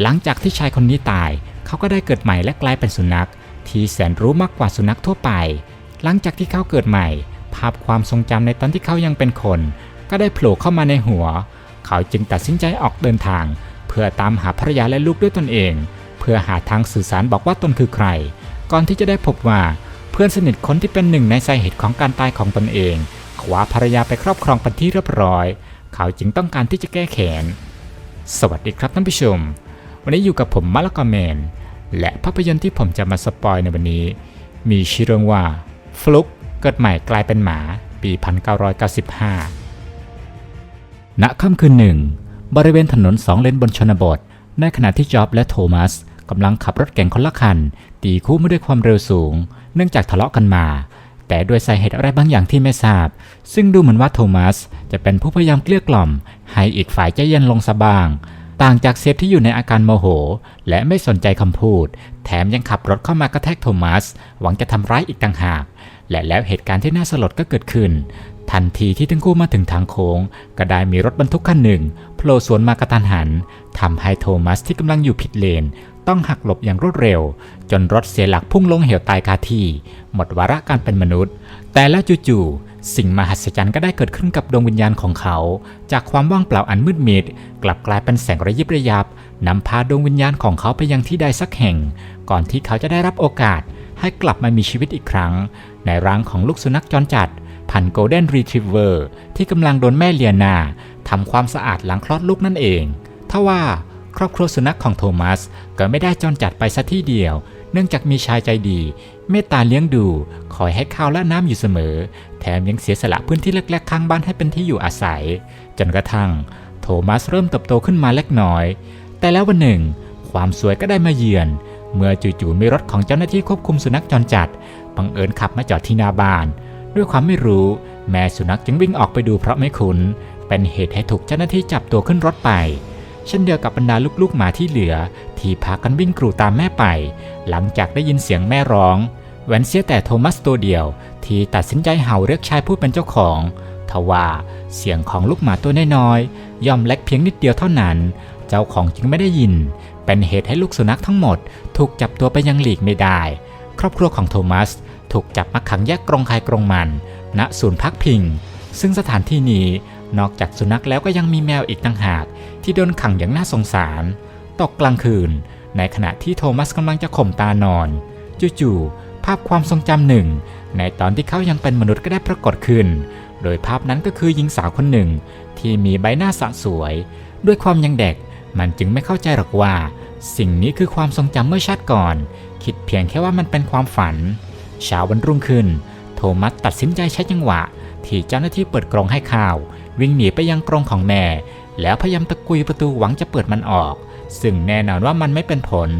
หลังจากที่ชายคนนี้ตาย เขาก็ได้เกิดใหม่และกลายเป็นสุนัข ที่แสนรู้มากกว่าสุนัขทั่วไป หลังจากที่เขาเกิดใหม่ ภาพความทรงจำในตอนที่เขายังเป็นคน ก็ได้โผล่เข้ามาในหัว เขาจึงตัดสินใจออกเดินทาง เพื่อตามหาภรรยาและลูกด้วยตนเอง เพื่อหาทางสื่อสารบอกว่าตนคือใคร ก่อนที่จะได้พบว่าเพื่อนสนิทคนที่เป็นหนึ่งในสาเหตุของการตายของตนเองคว้าภรรยาไปครอบครองเป็นที่เรียบร้อย เขาจึงต้องการที่จะแก้แค้นสวัสดีครับท่านผู้ชม วันนี้อยู่กับผมมะละกอแมน และภาพยนตร์ที่ผมจะมาสปอยในวันนี้ มีชื่อเรื่องว่า ฟลุกเกิดใหม่กลายเป็นหมาปี 1995 ณ ค่ำคืนหนึ่ง บริเวณถนนสองเลนบนชนบท ในขณะที่จ็อบและโทมัสกำลังขับรถเก่งคนละคัน ตีคู่มาด้วยความเร็วสูง เนื่องจากทะเลาะกันมา แต่ด้วยสาเหตุอะไรบางอย่างที่ไม่ทราบ ซึ่งดูเหมือนว่าโทมัสจะเป็นผู้พยายามเกลี้ยกล่อม ให้อีกฝ่ายใจเย็นลงซะบ้าง ต่างจากเซฟที่อยู่ในอาการโมโห และไม่สนใจคำพูด แถมยังขับรถเข้ามากระแทกโทมัส หวังจะทำร้ายอีกต่างหาก และแล้วเหตุการณ์ที่น่าสลดก็เกิดขึ้น ทันทีที่ทั้งคู่มาถึงทางโค้งก็ได้มีรถบรรทุกคันหนึ่งโผล่สวนมากระทันหันทำให้โทมัสที่กำลังอยู่ผิดเลน ต้องหักหลบอย่างรวดเร็ว จนรถเสียหลักพุ่งลงเหวตายคาที่ หมดวาระการเป็นมนุษย์ แต่แล้วจู่ๆ สิ่งมหัศจรรย์ก็ได้เกิดขึ้นกับดวงวิญญาณของเขา จากความว่างเปล่าอันมืดมิด กลับกลายเป็นแสงระยิบระยับนำพาดวงวิญญาณของเขาไปยังที่ใดสักแห่ง ก่อนที่เขาจะได้รับโอกาส ให้กลับมามีชีวิตอีกครั้ง ในร่างของลูกสุนัขจรจัด พันโกลเด้นรีทรีเวอร์ที่กำลังโดนแม่เลียนาทำความสะอาดหลังคลอดลูกนั่นเองทว่าครอบครัวสุนัขของโทมัสก็ไม่ได้จรจัดไปซะที่เดียว เนื่องจากมีชายใจดี เมตตาเลี้ยงดูคอยให้ข้าวและน้ำอยู่เสมอ แถมยังเสียสละพื้นที่เล็กๆข้างบ้านให้เป็นที่อยู่อาศัย จนกระทั่ง โทมัสเริ่มเติบโตขึ้นมาเล็กน้อย แต่แล้ววันหนึ่ง ความสวยก็ได้มาเยือน เมื่อจู่ๆมีรถของเจ้าหน้าที่ควบคุมสุนัขจรจัดบังเอิญขับมาจอดที่หน้าบ้าน ด้วยความไม่รู้ แม่สุนัขจึงวิ่งออกไปดูเพราะไม่คุ้นเป็นเหตุให้ถูกเจ้าหน้าที่จับตัวขึ้นรถไป เช่นเดียวกับบรรดาลูกๆหมาที่เหลือ ที่พากันวิ่งกรูตามแม่ไป หลังจากได้ยินเสียงแม่ร้องเว้นเสียแต่โทมัสตัวเดียว ที่ตัดสินใจเห่าเรียกชายผู้เป็นเจ้าของทว่าเสียงของลูกหมาตัวน้อยๆย่อมเล็กเพียงนิดเดียวเท่านั้น เจ้าของจึงไม่ได้ยิน เป็นเหตุให้ลูกสุนัขทั้งหมด ถูกจับตัวไปยังหลีกไม่ได้ ครอบครัวของโทมัส ถูกจับมาขังแยกกรงใครกรงมัน ณศูนย์พักพิง ซึ่งสถานที่นี้ นอกจากสุนัขแล้วก็ยังมีแมวอีกต่างหาก ที่โดนขังอย่างน่าสงสาร ตกกลางคืน ในขณะที่โทมัสกำลังจะข่มตานอน จู่ๆภาพความทรงจำหนึ่ง ในตอนที่เขายังเป็นมนุษย์ก็ได้ปรากฏขึ้น โดยภาพนั้นก็คือหญิงสาวคนหนึ่ง ที่มีใบหน้าสะสวย ด้วยความยังเด็ก มันจึงไม่เข้าใจหรอกว่า สิ่งนี้คือความทรงจำเมื่อชาติก่อน คิดเพียงแค่ว่ามันเป็นความฝันเช้าวันรุ่งขึ้น โทมัสตัดสินใจใช้จังหวะ ที่เจ้าหน้าที่เปิดกรงให้ข้าว วิ่งหนีไปยังกรงของแม่ แล้วพยายามตะกุยประตูหวังจะเปิดมันออก ซึ่งแน่นอนว่ามันไม่เป็นผล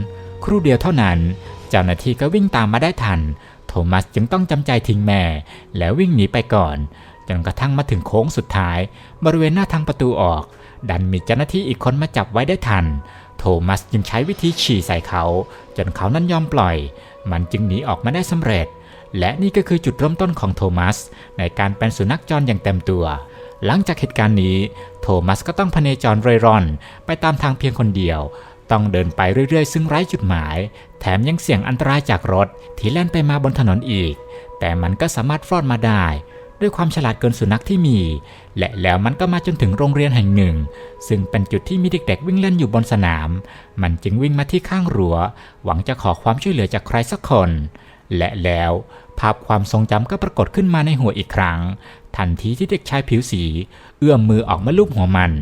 ครู่เดียวเท่านั้น เจ้าหน้าที่ก็วิ่งตามมาได้ทัน โทมัสจึงต้องจำใจทิ้งแม่ แล้ววิ่งหนีไปก่อนจนกระทั่งมาถึงโค้งสุดท้าย บริเวณหน้าทางประตูออก ดันมีเจ้าหน้าที่อีกคนมาจับไว้ได้ทัน โทมัสจึงใช้วิธีฉี่ใส่เขา จนเขานั้นยอมปล่อย มันจึงหนีออกมาได้สำเร็จ และนี่ก็คือจุดเริ่มต้นของโทมัส ในการเป็นสุนัขจรอย่างเต็มตัว หลังจากเหตุการณ์นี้ โทมัสก็ต้องพเนจรเร่ร่อน ไปตามทางเพียงคนเดียว ต้องเดินไปเรื่อยๆ ซึ่งไร้จุดหมาย แถมยังเสี่ยงอันตรายจากรถที่แล่นไปมาบนถนนอีก แต่มันก็สามารถรอดมาได้ ด้วยความฉลาดเกินสุนัขที่มี และแล้วมันก็มาจนถึงโรงเรียนแห่งหนึ่ง ซึ่งเป็นจุดที่มีเด็กๆ วิ่งเล่นอยู่บนสนาม มันจึงวิ่งมาที่ข้างรั้ว หวังจะขอความช่วยเหลือจากใครสักคน และแล้วภาพความทรงจำก็ปรากฏขึ้นมาในหัวอีกครั้ง ทันทีที่เด็กชายผิวสี เอื้อมมือออกมาลูบหัวมัน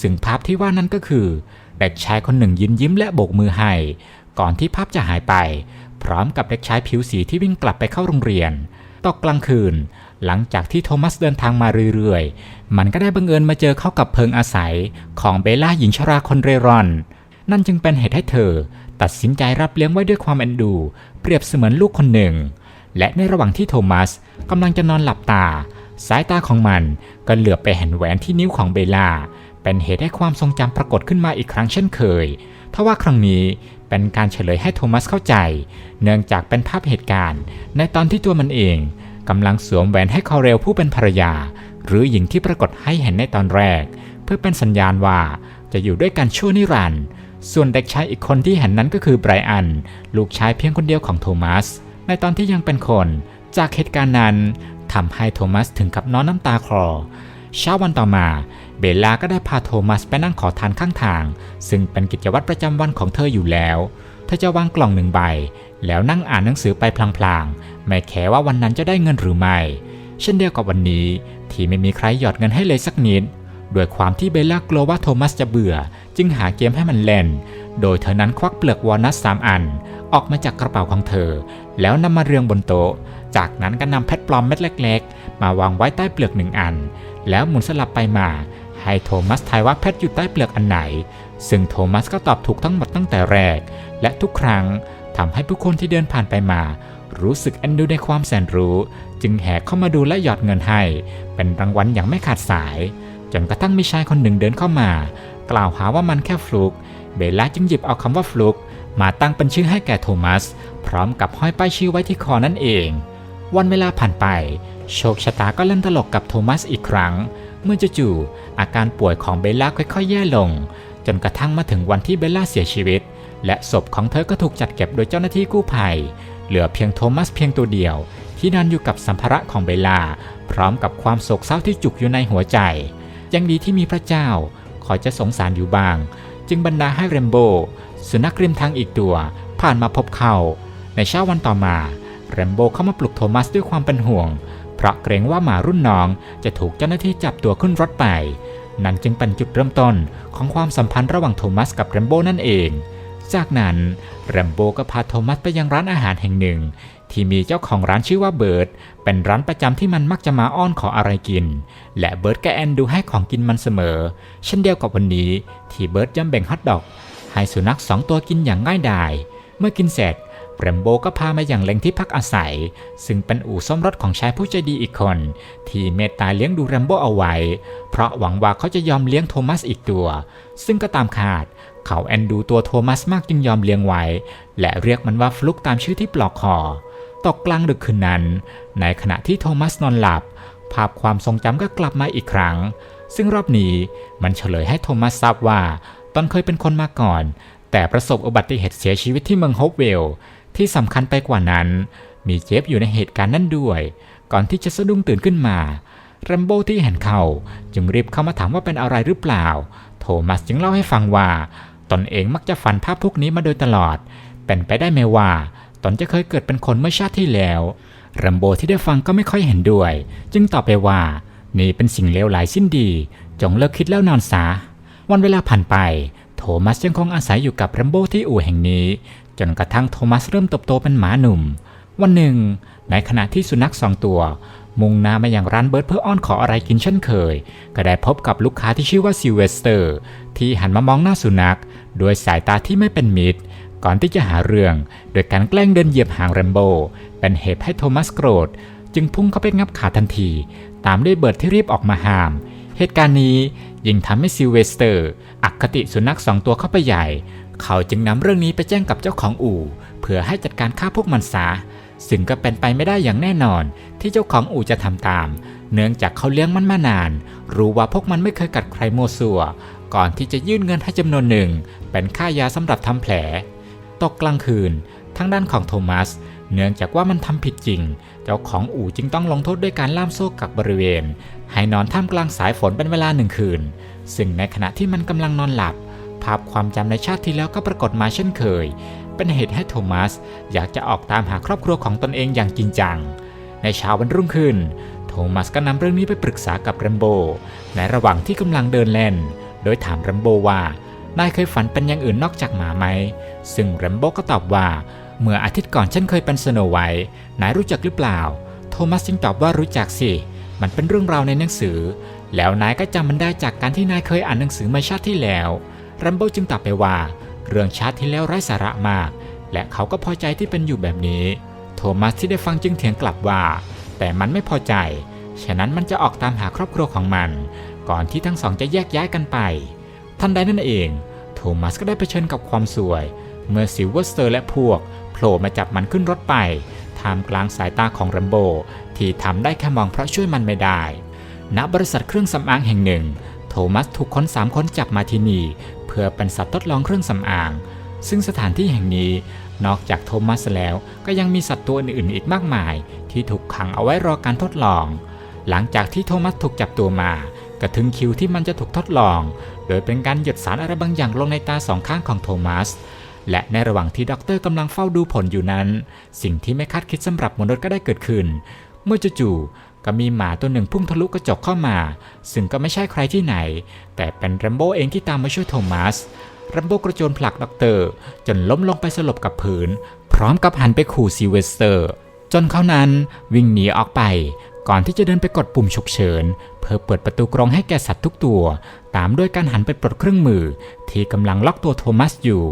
ซึ่งภาพที่ว่านั้นก็คือ เด็กชายคนหนึ่งยิ้มยิ้มและโบกมือให้ ก่อนที่ภาพจะหายไป พร้อมกับเด็กชายผิวสีที่วิ่งกลับไปเข้าโรงเรียน ตกกลางคืน หลังจากที่โทมัสเดินทางมาเรื่อยๆ มันก็ได้บังเอิญมาเจอเข้ากับเพิงอาศัยของเบลล่าหญิงชราคนเร่ร่อน นั่นจึงเป็นเหตุให้เธอ ตัดสินใจรับเลี้ยงไว้ด้วยความเอ็นดู เปรียบเสมือนลูกคนหนึ่ง และในระหว่างที่โทมัสกำลังจะนอนหลับตา สายตาของมันก็เหลือบไปเห็นแหวนที่นิ้วของเบลล่า เป็นเหตุให้ความทรงจำปรากฏขึ้นมาอีกครั้งเช่นเคยทว่าครั้งนี้เป็นการเฉลยให้โทมัสเข้าใจ เนื่องจากเป็นภาพเหตุการณ์ ในตอนที่ตัวมันเองกำลังสวมแหวนให้คอเรลผู้เป็นภรรยา หรือหญิงที่ปรากฏให้เห็นในตอนแรก เพื่อเป็นสัญญาณว่าจะอยู่ด้วยกันชั่วนิรันดร์ส่วนเด็กชายอีกคนที่เห็นนั้นก็คือไบรอัน ลูกชายเพียงคนเดียวของโทมัส ในตอนที่ยังเป็นคน จากเหตุการณ์นั้น ทำให้โทมัสถึงกับนอนน้ำตาคลอเช้าวันต่อมา เบลล่าก็ได้พาโทมัสไปนั่งขอทานข้างทาง ซึ่งเป็นกิจวัตรประจำวันของเธออยู่แล้ว เธอจะวางกล่องหนึ่งใบ แล้วนั่งอ่านหนังสือไปพลางๆ ไม่แคร์ว่าวันนั้นจะได้เงินหรือไม่ เช่นเดียวกับวันนี้ที่ไม่มีใครหยอดเงินให้เลยสักนิด ด้วยความที่เบลล่ากลัวว่าโทมัสจะเบื่อ จึงหาเกมให้มันเล่น โดยเธอนั้นควักเปลือกวอลนัทสามอัน ออกมาจากกระเป๋าของเธอ แล้วนำมาเรียงบนโต๊ะ จากนั้นก็นำเพชรปลอมเม็ดเล็ก ๆ มาวางไว้ใต้เปลือกหนึ่งอัน แล้วหมุนสลับไปมา ให้โทมัสทายว่าเพชรอยู่ใต้เปลือกอันไหน ซึ่งโทมัสก็ตอบถูกทั้งหมดตั้งแต่แรก และทุกครั้งทำให้ผู้คนที่เดินผ่านไปมา รู้สึกเอ็นดูในความแสนรู้ จึงแห่เข้ามาดูและหยอดเงินให้ เป็นรางวัลอย่างไม่ขาดสาย จนกระทั่งมีชายคนหนึ่งเดินเข้ามา กล่าวหาว่ามันแค่ฟลุก เบลล่าจึงหยิบเอาคำว่าฟลุก มาตั้งเป็นชื่อให้แก่โทมัส พร้อมกับห้อยป้ายชื่อไว้ที่คอนั่นเอง วันเวลาผ่านไป โชคชะตาก็เล่นตลกกับโทมัสอีกครั้ง เมื่อจู่ๆอาการป่วยของเบลล่าค่อยๆ แย่ลง จนกระทั่งมาถึงวันที่เบลล่าเสียชีวิต และศพของเธอก็ถูกจัดเก็บโดยเจ้าหน้าที่กู้ภัย เหลือเพียงโทมัสเพียงตัวเดียวที่นอนอยู่กับสัมภาระของเบลล่า พร้อมกับความโศกเศร้าที่จุกอยู่ในหัวใจ ยังดีที่มีพระเจ้าคอจะสงสารอยู่บ้าง จึงบรรดาให้เรมโบสุนัขริมทางอีกตัว ผ่านมาพบเขา ในเช้าวันต่อมาเรมโบเข้ามาปลุกโทมัสด้วยความเป็นห่วง เพราะเกรงว่าหมารุ่นน้องจะถูกเจ้าหน้าที่จับตัวขึ้นรถไป นั่นจึงเป็นจุดเริ่มต้นของความสัมพันธ์ระหว่างโทมัสกับเรมโบนั่นเอง จากนั้นแรมโบก็พาโทมัสไปยังร้านอาหารแห่งหนึ่ง ที่มีเจ้าของร้านชื่อว่าเบิร์ดเป็นร้านประจำที่มันมักจะมาอ้อนขออะไรกิน และเบิร์ดก็แอนดูให้ของกินมันเสมอ เช่นเดียวกับวันนี้ที่เบิร์ดย่ำแบ่งฮอทดอก ให้สุนัขสองตัวกินอย่างง่ายดาย เมื่อกินเสร็จแรมโบก็พามาอย่างเล็งที่พักอาศัย ซึ่งเป็นอู่ซ่อมรถของชายผู้ใจดีอีกคน ที่เมตตาเลี้ยงดูแรมโบเอาไว้ เพราะหวังว่าเขาจะยอมเลี้ยงโทมัสอีกตัว ซึ่งก็ตามคาด เขาแอนดูตัวโทมัสมากจึงยอมเลี้ยงไว้ และเรียกมันว่าฟลุกตามชื่อที่ปลอกคอ ตกกลางดึกคืนนั้น ในขณะที่โทมัสนอนหลับ ภาพความทรงจำก็กลับมาอีกครั้ง ซึ่งรอบนี้มันเฉลยให้โทมัสทราบว่าตอนเคยเป็นคนมาก่อน แต่ประสบอุบัติเหตุเสียชีวิตที่เมืองโฮปเวลที่สำคัญไปกว่านั้น มีเจฟอยู่ในเหตุการณ์นั้นด้วย ก่อนที่จะสะดุ้งตื่นขึ้นมาแรมโบ้ที่เห็นเขาจึงรีบเข้ามาถามว่าเป็นอะไรหรือเปล่า โทมัสจึงเล่าให้ฟังว่า ตนเองมักจะฝันภาพพวกนี้มาโดยตลอด เป็นไปได้ไหมว่า ตนจะเคยเกิดเป็นคนเมื่อชาติที่แล้วแรมโบที่ได้ฟังก็ไม่ค่อยเห็นด้วย จึงตอบไปว่า นี่เป็นสิ่งเลวร้ายสิ้นดี จงเลิกคิดแล้วนอนซะวันเวลาผ่านไป โทมัสยังคงอาศัยอยู่กับแรมโบที่อู่แห่งนี้ จนกระทั่งโทมัสเริ่มตบโตเป็นหมาหนุ่ม วันหนึ่ง ในขณะที่สุนัขสองตัว มุ่งหน้ามาอย่างร้านเบิร์ดเพื่ออ้อนขออะไรกินเช่นเคย ก็ได้พบกับลูกค้าที่ชื่อว่าซิลเวสเตอร์ ที่หันมามองหน้าสุนัข ด้วยสายตาที่ไม่เป็นมิตร ก่อนที่จะหาเรื่อง โดยการแกล้งเดินเหยียบหางแรมโบ้เป็นเหตุให้โทมัสโกรธ จึงพุ่งเข้าไปงับขาทันที ตามด้วยเบิร์ดที่รีบออกมาห้าม เหตุการณ์นี้ยิ่งทำให้ซิลเวสเตอร์อักคติสุนัขสองตัวเข้าไปใหญ่ เขาจึงนำเรื่องนี้ไปแจ้งกับเจ้าของอู่ เพื่อให้จัดการฆ่าพวกมันซะซึ่งก็เป็นไปไม่ได้อย่างแน่นอน ที่เจ้าของอู่จะทำตาม เนื่องจากเขาเลี้ยงมันมานาน รู้ว่าพวกมันไม่เคยกัดใครโมซัวก่อนที่จะยื่นเงินให้จำนวนหนึ่ง เป็นค่ายาสำหรับทำแผล ตกกลางคืนทางด้านของโทมัส เนื่องจากว่ามันทำผิดจริง เจ้าของอู่จึงต้องลงโทษด้วยการล่ามโซ่กับบริเวณ ให้นอนท่ามกลางสายฝนเป็นเวลาหนึ่งคืน ซึ่งในขณะที่มันกำลังนอนหลับ ภาพความจำในชาติที่แล้วก็ปรากฏมาเช่นเคย เป็นเหตุให้โทมัส อยากจะออกตามหาครอบครัวของตนเองอย่างจริงจัง ในเช้าวันรุ่งขึ้น โทมัสก็นำเรื่องนี้ไปปรึกษากับแรมโบในระหว่างที่กำลังเดินเล่น โดยถามแรมโบว่านายเคยฝันเป็นอย่างอื่นนอกจากหมาไหม ซึ่งแรมโบ้ก็ตอบว่า เมื่ออาทิตย์ก่อนฉันเคยเป็นสโนไวท์นายรู้จักหรือเปล่า โทมัสจึงตอบว่ารู้จักสิ มันเป็นเรื่องราวในหนังสือ แล้วนายก็จำมันได้จากการที่นายเคยอ่านหนังสือมาชาติที่แล้วแรมโบ้จึงตอบไปว่า เรื่องชาติที่แล้วไร้สาระมาก และเขาก็พอใจที่เป็นอยู่แบบนี้ โทมัสที่ได้ฟังจึงเถียงกลับว่า แต่มันไม่พอใจ ฉะนั้นมันจะออกตามหาครอบครัวของมัน ก่อนที่ทั้งสองจะแยกย้ายกันไป ทันใดนั่นเอง โทมัสก็ได้เผชิญกับความสวย เมื่อซิลเวอร์สเตอร์และพวกโผล่มาจับมันขึ้นรถไปท่ามกลางสายตาของแรมโบที่ทำได้แค่มองเพราะช่วยมันไม่ได้ ณ บริษัทเครื่องสำอางแห่งหนึ่ง โทมัสถูกคนสามคนจับมาที่นี่เพื่อพื่อเป็นสัตว์ทดลองเครื่องสำอาง ซึ่งสถานที่แห่งนี้นอกจากโทมัสแล้วก็ยังมีสัตว์ตัวอื่นๆอีกมากมาย ที่ถูกขังเอาไว้รอการทดลอง หลังจากที่โทมัสถูกจับตัวมาก็ถึงคิวที่มันจะถูกทดลอง โดยเป็นการหยดสารอะไรบางอย่างลงในตาสองข้างของโทมัส และในระหว่างที่ด็อกเตอร์กำลังเฝ้าดูผลอยู่นั้น สิ่งที่ไม่คาดคิดสำหรับมนุษย์ก็ได้เกิดขึ้น เมื่อจู่ๆก็มีหมาตัวหนึ่งพุ่งทะลุกระจกเข้ามา ซึ่งก็ไม่ใช่ใครที่ไหน แต่เป็นแรมโบ้เองที่ตามมาช่วยโทมัสแรมโบ้กระโจนผลักด็อกเตอร์ จนล้มลงไปสลบกับพื้น พร้อมกับหันไปขู่ซีเวสเตอร์ จนเขานั้นวิ่งหนีออกไป ก่อนที่จะเดินไปกดปุ่มฉุกเฉิน เพื่อเปิดประตูกรงให้แก่สัตว์ทุกตัว ตามด้วยการหันไปปลดเครื่องมือ ที่กำลังล็อกตัวโทมัสอยู่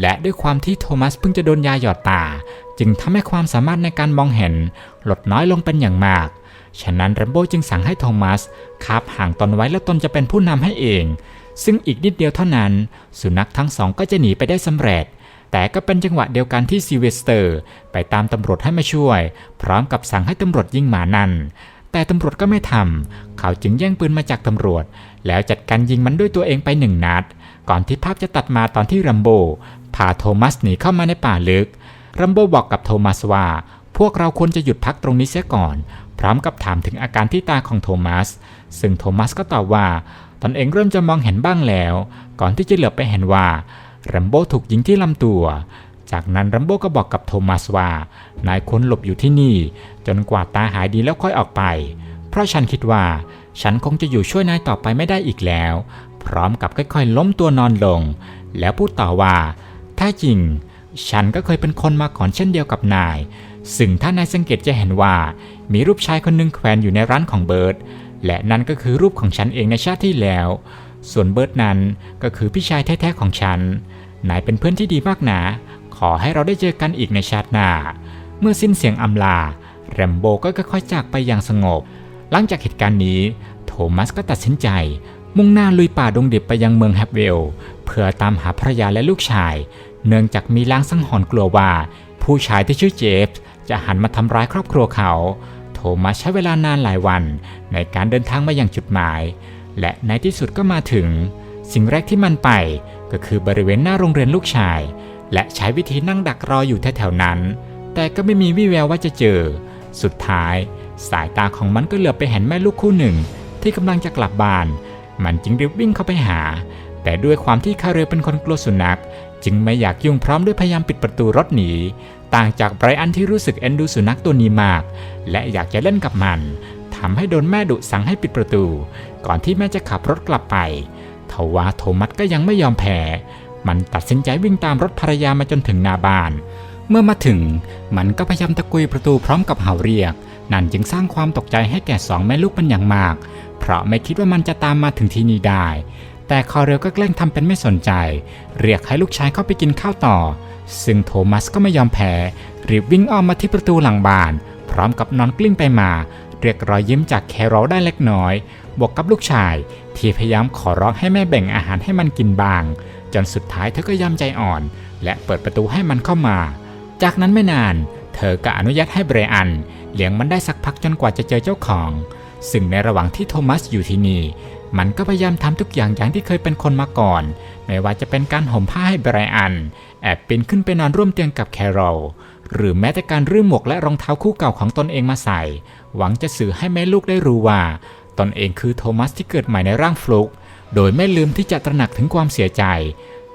และด้วยความที่โทมัสเพิ่งจะโดนยาหยอดตา จึงทำให้ความสามารถในการมองเห็น ลดน้อยลงเป็นอย่างมาก ฉะนั้นแรมโบ้จึงสั่งให้โทมัสคาบห่างตนไว้แล้วตนจะเป็นผู้นำให้เอง ซึ่งอีกนิดเดียวเท่านั้น สุนัขทั้งสองก็จะหนีไปได้สำเร็จ แต่ก็เป็นจังหวะเดียวกันที่ซีเวสเตอร์ ไปตามตำรวจให้มาช่วย พร้อมกับสั่งให้ตำรวจยิงหมานั่น แต่ตำรวจก็ไม่ทำ เขาจึงแย่งปืนมาจากตำรวจ แล้วจัดการยิงมันด้วยตัวเองไปหนึ่งนัด ก่อนที่ภาพจะตัดมาตอนที่รัมโบพาโทมัสหนีเข้ามาในป่าลึก รัมโบบอกกับโทมัสว่า พวกเราควรจะหยุดพักตรงนี้เสียก่อน พร้อมกับถามถึงอาการที่ตาของโทมัส ซึ่งโทมัสก็ตอบว่าตนเองเริ่มจะมองเห็นบ้างแล้ว ก่อนที่จะเหลือไปเห็นว่า รัมโบถูกยิงที่ลำตัว จากนั้นรัมโบก็บอกกับโทมัสว่า นายควรหลบอยู่ที่นี่ จนกว่าตาหายดีแล้วค่อยออกไป เพราะฉันคิดว่า ฉันคงจะอยู่ช่วยนายต่อไปไม่ได้อีกแล้ว พร้อมกับค่อยๆ ล้มตัวนอนลง แล้วพูดต่อว่าแท้จริง ฉันก็เคยเป็นคนมาก่อนเช่นเดียวกับนาย ซึ่งถ้านายสังเกตจะเห็นว่า มีรูปชายคนหนึ่งแขวนอยู่ในร้านของเบิร์ตและนั่นก็คือรูปของฉันเองในชาติที่แล้ว ส่วนเบิร์ตนั้นก็คือพี่ชายแท้ๆของฉัน นายเป็นเพื่อนที่ดีมากนะขอให้เราได้เจอกันอีกในชาติหน้า เมื่อสิ้นเสียงอำลา แรมโบก็ค่อยๆจากไปอย่างสงบ หลังจากเหตุการณ์นี้ โทมัสก็ตัดสินใจ มุ่งหน้าลุยป่าดงดิบไปยังเมืองแฮปเวล เพื่อตามหาภรรยาและลูกชาย เนื่องจากมีลางสังหรณ์กลัวว่า ผู้ชายที่ชื่อเจฟส์จะหันมาทำร้ายครอบครัวเขา โทมัสใช้เวลานานหลายวัน ในการเดินทางมาอย่างจุดหมาย และในที่สุดก็มาถึง สิ่งแรกที่มันไปก็คือบริเวณหน้าโรงเรียนลูกชาย และใช้วิธีนั่งดักรออยู่แถวๆนั้น แต่ก็ไม่มีวี่แววว่าจะเจอ สุดท้าย สายตาของมันก็เหลือบไปเห็นแม่ลูกคู่หนึ่ง ที่กำลังจะกลับบ้าน มันจึงรีบวิ่งเข้าไปหา แต่ด้วยความที่คาเรลเป็นคนกลัวสุนัข จึงไม่อยากยุ่งพร้อมด้วยพยายามปิดประตูรถหนีต่างจากไบรอันที่รู้สึกเอ็นดูสุนัขตัวนี้มาก และอยากจะเล่นกับมันทำให้โดนแม่ดุสั่งให้ปิดประตู ก่อนที่แม่จะขับรถกลับไปทว่าโทมัสก็ยังไม่ยอมแพ้ มันตัดสินใจวิ่งตามรถภรรยามาจนถึงหน้าบ้าน เมื่อมาถึง มันก็พยายามตะกุยประตูพร้อมกับเห่าเรียก นั่นจึงสร้างความตกใจให้แก่สองแม่ลูกเป็นอย่างมาก เพราะไม่คิดว่ามันจะตามมาถึงที่นี่ได้ แต่คอเรลก็แกล้งทำเป็นไม่สนใจ เรียกให้ลูกชายเข้าไปกินข้าวต่อ ซึ่งโทมัสก็ไม่ยอมแพ้ รีบวิ่งอ้อมมาที่ประตูหลังบ้าน พร้อมกับนอนกลิ้งไปมา เรียกรอยยิ้มจากแคโรลได้เล็กน้อย บวกกับลูกชาย ที่พยายามขอร้องให้แม่แบ่งอาหารให้มันกินบาง จนสุดท้ายเธอก็ยอมใจอ่อน และเปิดประตูให้มันเข้ามา จากนั้นไม่นาน เธอก็อนุญาตให้เบรอัน เลี้ยงมันได้สักพักจนกว่าจะเจอเจ้าของ ซึ่งในระหว่างที่โทมัสอยู่ที่นี่มันก็พยายามทำทุกอย่างอย่างที่เคยเป็นคนมาก่อน ไม่ว่าจะเป็นการห่มผ้าให้เบรอัน แอบปีนขึ้นไปนอนร่วมเตียงกับแคโรลหรือแม้แต่การรื้อหมวกและรองเท้าคู่เก่าของตนเองมาใส่ หวังจะสื่อให้แม่ลูกได้รู้ว่า ตนเองคือโทมัสที่เกิดใหม่ในร่างฟลุก โดยไม่ลืมที่จะตระหนักถึงความเสียใจ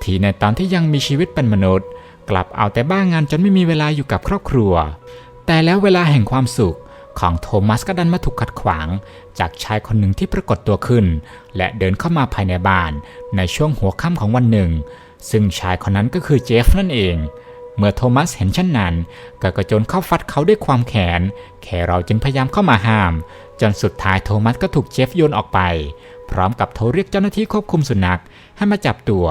ที่ในตอนที่ยังมีชีวิตเป็นมนุษย์ กลับเอาแต่บ้างงานจนไม่มีเวลาอยู่กับครอบครัว แต่แล้วเวลาแห่งความสุขของโทมัสก็ดันมาถูกขัดขวาง จากชายคนหนึ่งที่ปรากฏตัวขึ้น และเดินเข้ามาภายในบ้าน ในช่วงหัวค่ำของวันหนึ่ง ซึ่งชายคนนั้นก็คือเจฟนั่นเอง เมื่อโทมัสเห็นเช่นนั้น ก็กระโจนเข้าฟัดเขาด้วยความแขน แคเราจึงพยายามเข้ามาห้าม จนสุดท้ายโทมัสก็ถูกเจฟโยนออกไป พร้อมกับโทรเรียกเจ้าหน้าที่ควบคุมสุนัขให้มาจับตัว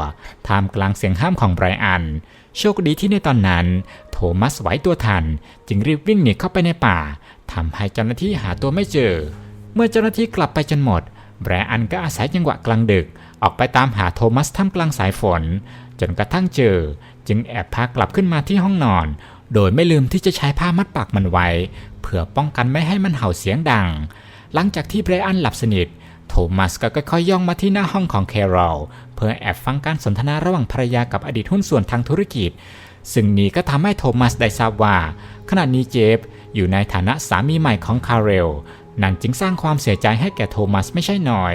ท่ามกลางเสียงห้ามของไบรอัน โชคดีที่ในตอนนั้น โทมัสไหวตัวทัน จึงรีบวิ่งหนีเข้าไปในป่าทำให้เจ้าหน้าที่หาตัวไม่เจอ เมื่อเจ้าหน้าที่กลับไปจนหมด แบรอันก็อาศัยจังหวะกลางดึก ออกไปตามหาโทมัสท่ามกลางสายฝน จนกระทั่งเจอ จึงแอบพากลับขึ้นมาที่ห้องนอน โดยไม่ลืมที่จะใช้ผ้ามัดปากมันไว้ เพื่อป้องกันไม่ให้มันเห่าเสียงดัง หลังจากที่ไบรอันหลับสนิท โทมัสก็ค่อยๆย่องมาที่หน้าห้องของแคโรลเพื่อแอบฟังการสนทนาระหว่างภรรยากับอดีตหุ้นส่วนทางธุรกิจ ซึ่งนี้ก็ทำให้โทมัสได้ทราบว่า ขณะนี้เจฟอยู่ในฐานะสามีใหม่ของคาร์เรลนั่นจึงสร้างความเสียใจให้แก่โทมัสไม่ใช่น้อย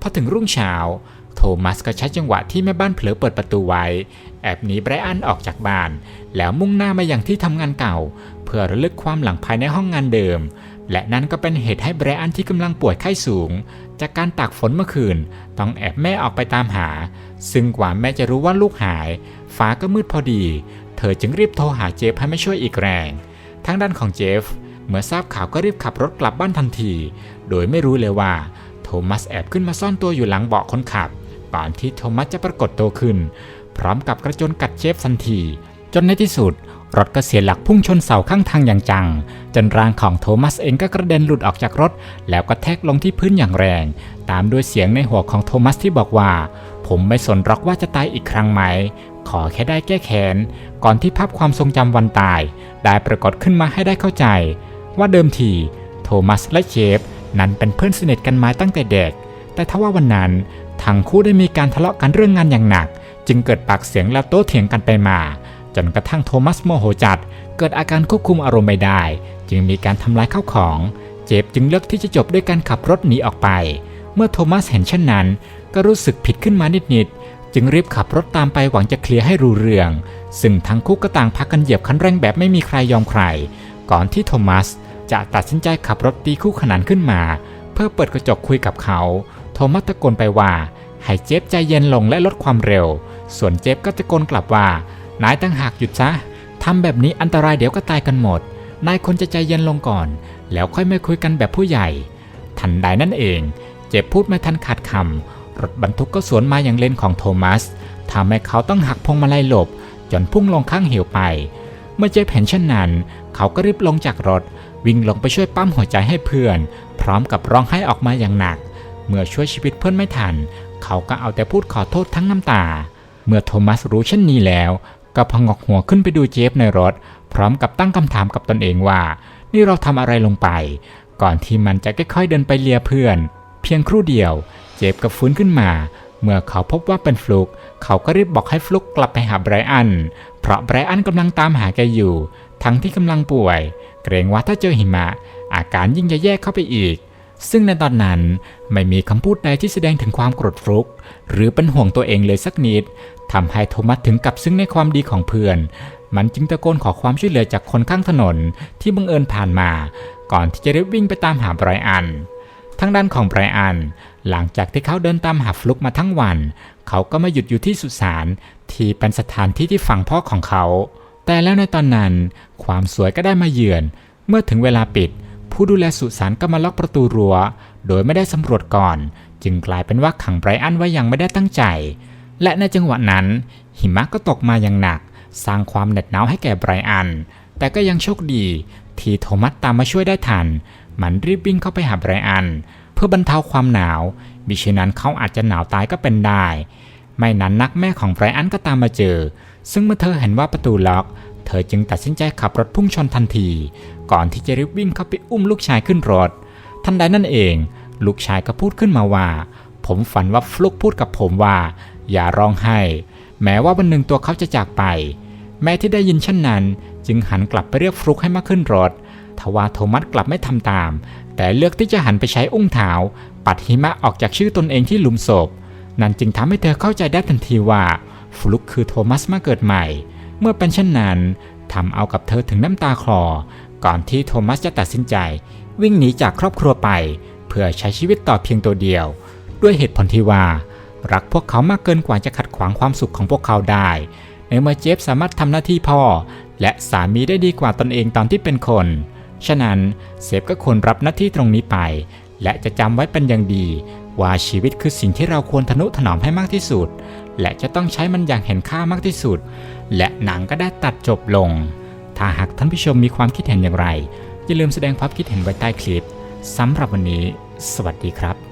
พอถึงรุ่งเช้า โทมัสก็ใช้จังหวะที่แม่บ้านเผลอเปิดประตูไว้ แอบหนีไบรอันออกจากบ้าน แล้วมุ่งหน้ามาอย่างที่ทำงานเก่า เพื่อระลึกความหลังภายในห้องงานเดิม และนั่นก็เป็นเหตุให้ไบรอันที่กำลังป่วยไข้สูง จากการตากฝนเมื่อคืน ต้องแอบแม่ออกไปตามหา ซึ่งกว่าแม่จะรู้ว่าลูกหาย ฟ้าก็มืดพอดี เธอจึงรีบโทรหาเจฟให้มาช่วยอีกแรง ทางด้านของเจฟเมื่อทราบข่าวก็รีบขับรถกลับบ้านทันที โดยไม่รู้เลยว่า โทมัสแอบขึ้นมาซ่อนตัวอยู่หลังเบาะคนขับ ก่อนที่โทมัสจะปรากฏตัวขึ้น พร้อมกับกระโจนกัดเจฟทันที จนในที่สุด รถก็เสียหลักพุ่งชนเสาข้างทางอย่างจัง จนร่างของโทมัสเองก็กระเด็นหลุดออกจากรถ แล้วก็แทกลงที่พื้นอย่างแรง ตามด้วยเสียงในหัวของโทมัสที่บอกว่า ผมไม่สนหรอกว่าจะตายอีกครั้งไหม ขอแค่ได้แก้แค้น ก่อนที่ภาพความทรงจำวันตาย ได้ปรากฏขึ้นมาให้ได้เข้าใจ ว่าเดิมทีโทมัสและเชฟนั้นเป็นเพื่อนสนิทกันมาตั้งแต่เด็ก แต่ทว่าวันนั้น ทั้งคู่ได้มีการทะเลาะกันเรื่องงานอย่างหนัก จึงเกิดปากเสียงและโต้เถียงกันไปมา จนกระทั่งโทมัสโมโหจัด เกิดอาการควบคุมอารมณ์ไม่ได้ จึงมีการทำลายข้าวของ เจฟจึงเลือกที่จะจบด้วยการขับรถหนีออกไป เมื่อโทมัสเห็นเช่นนั้น ก็รู้สึกผิดขึ้นมานิดๆจึงรีบขับรถตามไปหวังจะเคลียร์ให้รู้เรื่อง ซึ่งทั้งคู่ก็ต่างพักกันเหยียบคันเร่งแบบไม่มีใครยอมใคร ก่อนที่โทมัสจะตัดสินใจขับรถตีคู่ขนานขึ้นมา เพื่อเปิดกระจกคุยกับเขา โทมัสตะโกนไปว่า ให้เจฟใจเย็นลงและลดความเร็ว ส่วนเจฟก็ตะโกนกลับว่า นายตั้งหากหยุดซะทำแบบนี้อันตรายเดี๋ยวก็ตายกันหมด นายควรจะใจเย็นลงก่อน แล้วค่อยไม่คุยกันแบบผู้ใหญ่ ทันใดนั่นเอง เจฟพูดไม่ทันขาดคำรถบรรทุกก็สวนมาอย่างเลนของโทมัสทำให้เขาต้องหักพวงมาลัยหลบ จนพุ่งลงข้างเหวไป เมื่อเจฟเห็นเช่นนั้น เขาก็รีบลงจากรถ วิ่งลงไปช่วยปั๊มหัวใจให้เพื่อน พร้อมกับร้องไห้ออกมาอย่างหนัก เมื่อช่วยชีวิตเพื่อนไม่ทัน เขาก็เอาแต่พูดขอโทษทั้งน้ำตา เมื่อโทมัสรู้เช่นนี้แล้ว ก็พงกหัวขึ้นไปดูเจฟในรถ พร้อมกับตั้งคำถามกับตนเองว่า นี่เราทำอะไรลงไป ก่อนที่มันจะค่อยๆเดินไปเลียเพื่อน เพียงครู่เดียว เจฟก็ฟื้นขึ้นมา เมื่อเขาพบว่าเป็นฟลุก เขาก็รีบบอกให้ฟลุกกลับไปหาไบรอัน เพราะไบรอันกำลังตามหาแกอยู่ ทั้งที่กำลังป่วย เกรงว่าถ้าเจอหิมะ อาการยิ่งจะแย่เข้าไปอีก ซึ่งในตอนนั้นไม่มีคำพูดใดที่แสดงถึงความโกรธฟลุก หรือเป็นห่วงตัวเองเลยสักนิดทำให้โทมัสถึงกับซึ้งในความดีของเพื่อน มันจึงตะโกนขอความช่วยเหลือจากคนข้างถนนที่บังเอิญผ่านมา ก่อนที่จะรีบวิ่งไปตามหาไบรอันทางด้านของไบรอัน หลังจากที่เขาเดินตามหาฟลุกมาทั้งวัน เขาก็มาหยุดอยู่ที่สุสานที่เป็นสถานที่ที่ฝังพ่อของเขา แต่แล้วในตอนนั้น ความสวยก็ได้มาเยือน เมื่อถึงเวลาปิด ผู้ดูแลสุสานก็มาล็อกประตูรั้ว โดยไม่ได้สำรวจก่อน จึงกลายเป็นว่าขังไบรอันไว้อย่างไม่ได้ตั้งใจ และในจังหวะนั้น หิมะก็ตกมาอย่างหนัก สร้างความเหน็ดหนาวให้แก่ไบรอัน แต่ก็ยังโชคดี ที่โทมัสตามมาช่วยได้ทัน มันรีบวิ่งเข้าไปหาไบรอัน เพื่อบรรเทาความหนาวมิฉะนั้นเขาอาจจะหนาวตายก็เป็นได้ ไม่นั้นนักแม่ของไบรอันก็ตามมาเจอ ซึ่งเมื่อเธอเห็นว่าประตูล็อก เธอจึงตัดสินใจขับรถพุ่งชนทันที ก่อนที่จะรีบวิ่งเข้าไปอุ้มลูกชายขึ้นรถ ทันใดนั่นเอง ลูกชายก็พูดขึ้นมาว่า ผมฝันว่าฟลุกพูดกับผมว่า อย่าร้องไห้ แม้ว่าวันหนึ่งตัวเขาจะจากไป แม้ที่ได้ยินเช่นนั้น จึงหันกลับไปเรียกฟลุกให้มาขึ้นรถ ทว่าโทมัสกลับไม่ทำตาม แต่เลือกที่จะหันไปใช้อุ้งเท้าปัดหิมะออกจากชื่อตนเองที่หลุมศพ นั่นจึงทำให้เธอเข้าใจได้ทันทีว่าฟลุกคือโทมัสมาเกิดใหม่ เมื่อเป็นเช่นนั้นทำเอากับเธอถึงน้ำตาคลอ ก่อนที่โทมัสจะตัดสินใจ วิ่งหนีจากครอบครัวไป เพื่อใช้ชีวิตต่อเพียงตัวเดียว ด้วยเหตุผลที่ว่า รักพวกเขามากเกินกว่าจะขัดขวางความสุขของพวกเขาได้ ในเมื่อเจฟสามารถทำหน้าที่พ่อ และสามีได้ดีกว่าตนเองตอนที่เป็นคน ฉะนั้นเซฟก็ควรรับหน้าที่ตรงนี้ไป และจะจำไว้เป็นอย่างดี ว่าชีวิตคือสิ่งที่เราควรทนุถนอมให้มากที่สุด และจะต้องใช้มันอย่างเห็นค่ามากที่สุด และหนังก็ได้ตัดจบลง ถ้าหากท่านผู้ชมมีความคิดเห็นอย่างไร อย่าลืมแสดงความคิดเห็นไว้ใต้คลิปสำหรับวันนี้ สวัสดีครับ